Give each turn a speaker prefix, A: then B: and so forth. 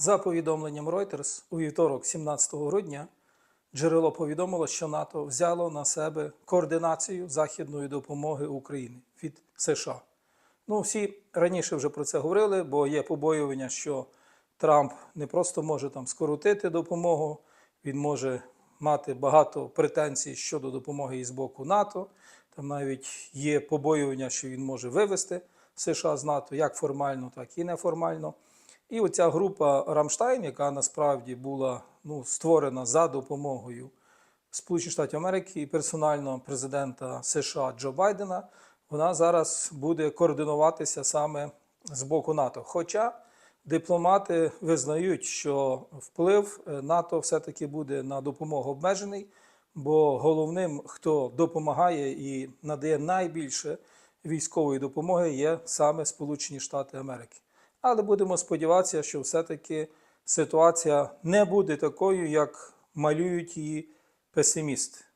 A: За повідомленням Reuters, у вівторок, 17 грудня, джерело повідомило, що НАТО взяло на себе координацію західної допомоги Україні від США. Ну, всі раніше вже про це говорили, бо є побоювання, що Трамп не просто може там скоротити допомогу, він може мати багато претензій щодо допомоги із боку НАТО. Там навіть є побоювання, що він може вивести США з НАТО як формально, так і неформально. І оця група Рамштайн, яка насправді була ну, створена за допомогою Сполучених Штатів Америки і персонально президента США Джо Байдена, вона зараз буде координуватися саме з боку НАТО. Хоча дипломати визнають, що вплив е, НАТО все-таки буде на допомогу обмежений, бо головним, хто допомагає і надає найбільше військової допомоги, є саме Сполучені Штати Америки. Але будемо сподіватися, що все-таки ситуація не буде такою, як малюють її песимісти.